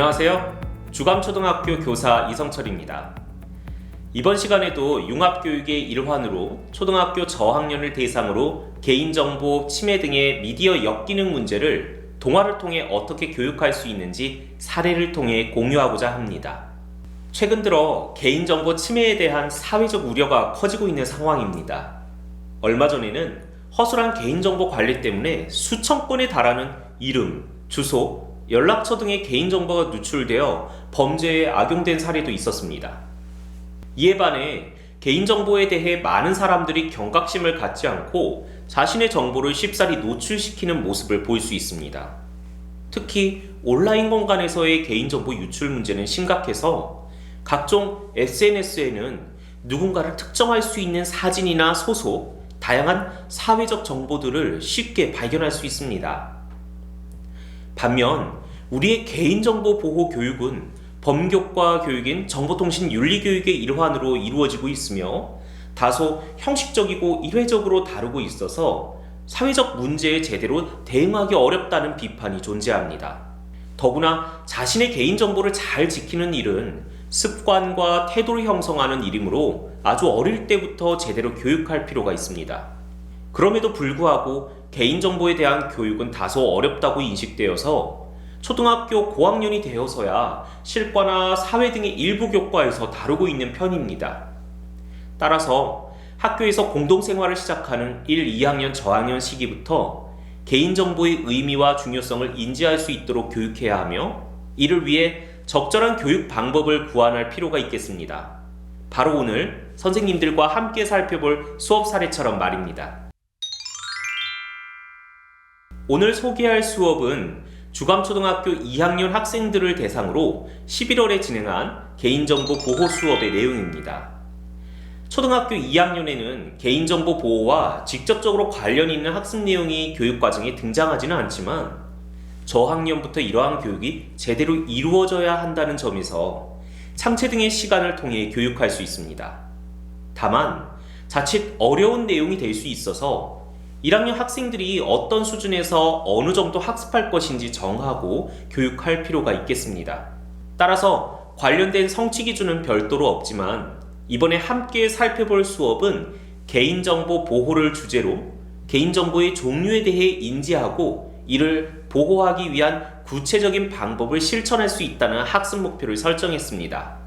안녕하세요. 주감초등학교 교사 이성철입니다. 이번 시간에도 융합교육의 일환으로 초등학교 저학년을 대상으로 개인정보 침해 등의 미디어 역기능 문제를 동화를 통해 어떻게 교육할 수 있는지 사례를 통해 공유하고자 합니다. 최근 들어 개인정보 침해에 대한 사회적 우려가 커지고 있는 상황입니다. 얼마 전에는 허술한 개인정보 관리 때문에 수천 건에 달하는 이름, 주소, 연락처 등의 개인정보가 누출되어 범죄에 악용된 사례도 있었습니다. 이에 반해 개인정보에 대해 많은 사람들이 경각심을 갖지 않고 자신의 정보를 쉽사리 노출시키는 모습을 볼 수 있습니다. 특히 온라인 공간에서의 개인정보 유출 문제는 심각해서 각종 SNS에는 누군가를 특정할 수 있는 사진이나 소속, 다양한 사회적 정보들을 쉽게 발견할 수 있습니다. 반면 우리의 개인정보 보호 교육은 범교과 교육인 정보통신 윤리교육의 일환으로 이루어지고 있으며 다소 형식적이고 일회적으로 다루고 있어서 사회적 문제에 제대로 대응하기 어렵다는 비판이 존재합니다. 더구나 자신의 개인정보를 잘 지키는 일은 습관과 태도를 형성하는 일이므로 아주 어릴 때부터 제대로 교육할 필요가 있습니다. 그럼에도 불구하고 개인정보에 대한 교육은 다소 어렵다고 인식되어서 초등학교 고학년이 되어서야 실과나 사회 등의 일부 교과에서 다루고 있는 편입니다. 따라서 학교에서 공동생활을 시작하는 1, 2학년 저학년 시기부터 개인정보의 의미와 중요성을 인지할 수 있도록 교육해야 하며 이를 위해 적절한 교육 방법을 구안할 필요가 있겠습니다. 바로 오늘 선생님들과 함께 살펴볼 수업 사례처럼 말입니다. 오늘 소개할 수업은 주감초등학교 2학년 학생들을 대상으로 11월에 진행한 개인정보 보호 수업의 내용입니다. 초등학교 2학년에는 개인정보 보호와 직접적으로 관련 있는 학습 내용이 교육과정에 등장하지는 않지만 저학년부터 이러한 교육이 제대로 이루어져야 한다는 점에서 창체 등의 시간을 통해 교육할 수 있습니다. 다만 자칫 어려운 내용이 될 수 있어서 1학년 학생들이 어떤 수준에서 어느 정도 학습할 것인지 정하고 교육할 필요가 있겠습니다. 따라서 관련된 성취 기준은 별도로 없지만 이번에 함께 살펴볼 수업은 개인정보 보호를 주제로 개인정보의 종류에 대해 인지하고 이를 보호하기 위한 구체적인 방법을 실천할 수 있다는 학습 목표를 설정했습니다.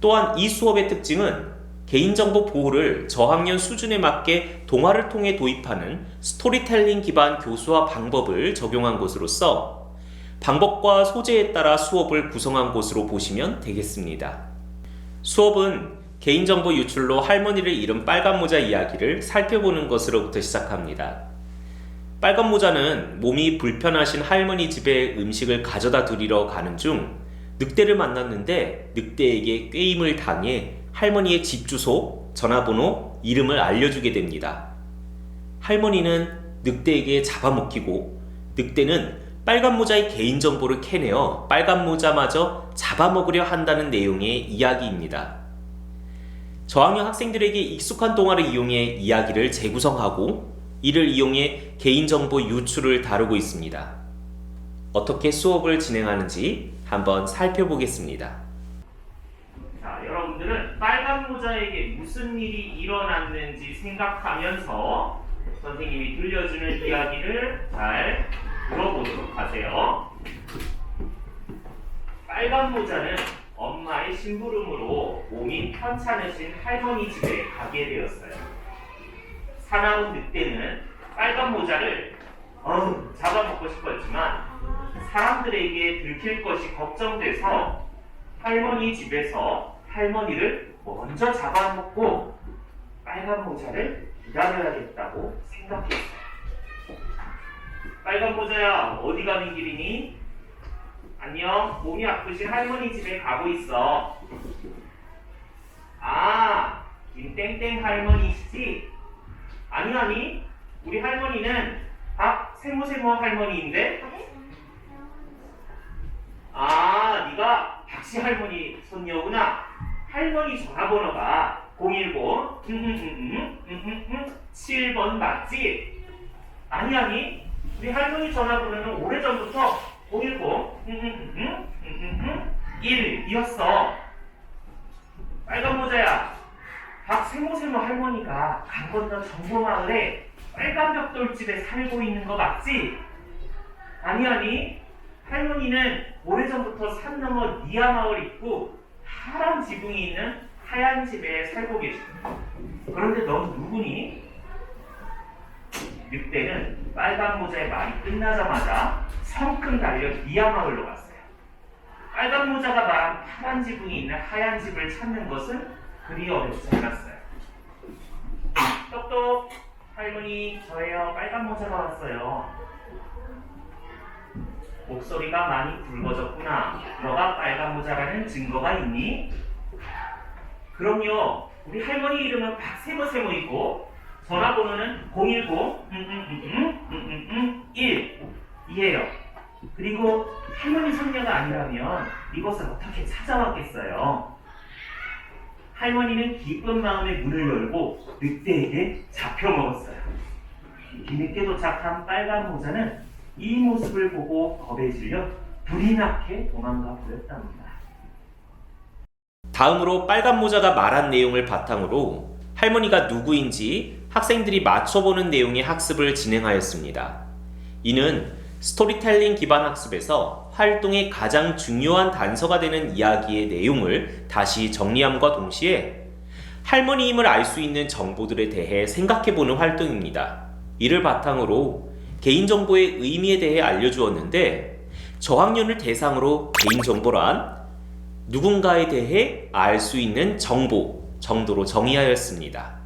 또한 이 수업의 특징은 개인정보 보호를 저학년 수준에 맞게 동화를 통해 도입하는 스토리텔링 기반 교수와 방법을 적용한 것으로서 방법과 소재에 따라 수업을 구성한 것으로 보시면 되겠습니다. 수업은 개인정보 유출로 할머니를 잃은 빨간 모자 이야기를 살펴보는 것으로부터 시작합니다. 빨간 모자는 몸이 불편하신 할머니 집에 음식을 가져다 드리러 가는 중 늑대를 만났는데 늑대에게 꾀임을 당해 할머니의 집 주소, 전화번호, 이름을 알려주게 됩니다. 할머니는 늑대에게 잡아먹히고 늑대는 빨간 모자의 개인정보를 캐내어 빨간 모자마저 잡아먹으려 한다는 내용의 이야기입니다. 저학년 학생들에게 익숙한 동화를 이용해 이야기를 재구성하고 이를 이용해 개인정보 유출을 다루고 있습니다. 어떻게 수업을 진행하는지 한번 살펴보겠습니다. 빨간 모자에게 무슨 일이 일어났는지 생각하면서 선생님이 들려주는 이야기를 잘 들어보도록 하세요. 빨간 모자는 엄마의 심부름으로 몸이 편찮으신 할머니 집에 가게 되었어요. 사나운 늑대는 빨간 모자를 어우 잡아먹고 싶었지만 사람들에게 들킬 것이 걱정돼서 할머니 집에서 할머니를 먼저 잡아먹고 빨간 모자를 기다려야겠다고 생각했어요. 빨간 모자야 어디 가는 길이니? 안녕 몸이 아프신 할머니 집에 가고 있어. 아 김땡땡 할머니시지? 아니 아니 우리 할머니는 아 세모세모 할머니인데 아 네가 박씨 할머니 손녀구나 할머니 전화번호가 010 7번 맞지? 아니 아니 우리 할머니 전화번호는 오래전부터 010 음, 음, 음, 음, 음, 음, 1 이었어. 빨간 모자야. 박세모세모 할머니가 강 건너 정보마을에 빨간 벽돌집에 살고 있는 거 맞지? 아니 아니 할머니는 오래전부터 산 너머 니아 마을 있고 파란 지붕이 있는 하얀 집에 살고 계셔. 그런데 넌 누구니? 늑대는 빨간 모자의 말이 끝나자마자 성큼 달려 니아마을로 갔어요. 빨간 모자가 말한 파란 지붕이 있는 하얀 집을 찾는 것은 그리 어렵지 않았어요. 똑똑 할머니 저예요. 빨간 모자가 왔어요. 목소리가 많이 굵어졌구나. 너가 빨간 모자라는 증거가 있니? 그럼요. 우리 할머니 이름은 박세모세모이고 전화번호는 010 음, 음, 음, 음, 1 이에요. 그리고 할머니 손녀가 아니라면 이곳을 어떻게 찾아왔겠어요? 할머니는 기쁜 마음에 문을 열고 늑대에게 잡혀 먹었어요. 뒤늦게 도착한 빨간 모자는 이 모습을 보고 겁에 질려 불이 나게 도망가 버렸답니다. 다음으로 빨간 모자가 말한 내용을 바탕으로 할머니가 누구인지 학생들이 맞춰보는 내용의 학습을 진행하였습니다. 이는 스토리텔링 기반 학습에서 활동의 가장 중요한 단서가 되는 이야기의 내용을 다시 정리함과 동시에 할머니임을 알 수 있는 정보들에 대해 생각해보는 활동입니다. 이를 바탕으로 개인정보의 의미에 대해 알려주었는데 저학년을 대상으로 개인정보란 누군가에 대해 알 수 있는 정보 정도로 정의하였습니다.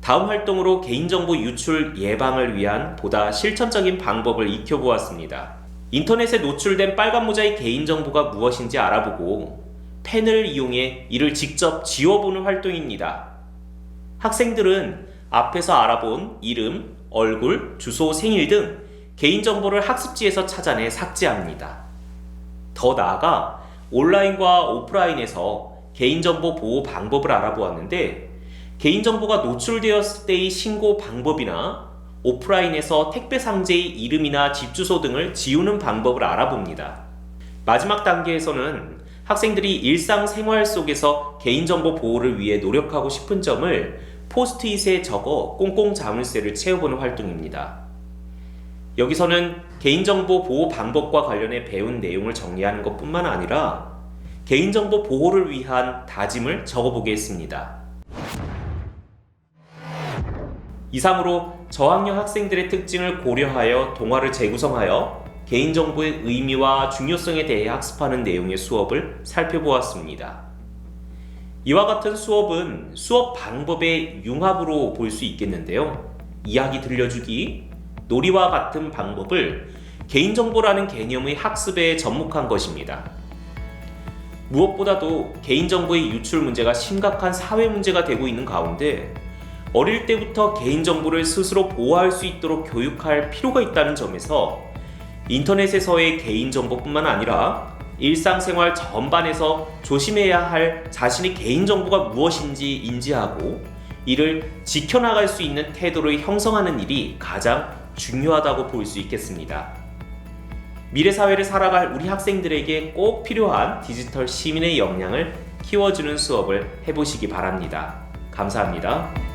다음 활동으로 개인정보 유출 예방을 위한 보다 실천적인 방법을 익혀보았습니다. 인터넷에 노출된 빨간 모자의 개인정보가 무엇인지 알아보고 펜을 이용해 이를 직접 지워보는 활동입니다. 학생들은 앞에서 알아본 이름, 얼굴, 주소, 생일 등 개인정보를 학습지에서 찾아내 삭제합니다. 더 나아가 온라인과 오프라인에서 개인정보 보호 방법을 알아보았는데 개인정보가 노출되었을 때의 신고 방법이나 오프라인에서 택배 상자의 이름이나 집 주소 등을 지우는 방법을 알아봅니다. 마지막 단계에서는 학생들이 일상생활 속에서 개인정보 보호를 위해 노력하고 싶은 점을 포스트잇에 적어 꽁꽁 자물쇠를 채워보는 활동입니다. 여기서는 개인정보 보호 방법과 관련해 배운 내용을 정리하는 것 뿐만 아니라 개인정보 보호를 위한 다짐을 적어보겠습니다. 이상으로 저학년 학생들의 특징을 고려하여 동화를 재구성하여 개인정보의 의미와 중요성에 대해 학습하는 내용의 수업을 살펴보았습니다. 이와 같은 수업은 수업 방법의 융합으로 볼 수 있겠는데요. 이야기 들려주기, 놀이와 같은 방법을 개인정보라는 개념의 학습에 접목한 것입니다. 무엇보다도 개인정보의 유출 문제가 심각한 사회 문제가 되고 있는 가운데 어릴 때부터 개인정보를 스스로 보호할 수 있도록 교육할 필요가 있다는 점에서 인터넷에서의 개인정보뿐만 아니라 일상생활 전반에서 조심해야 할 자신의 개인정보가 무엇인지 인지하고 이를 지켜나갈 수 있는 태도를 형성하는 일이 가장 중요하다고 볼 수 있겠습니다. 미래 사회를 살아갈 우리 학생들에게 꼭 필요한 디지털 시민의 역량을 키워주는 수업을 해보시기 바랍니다. 감사합니다.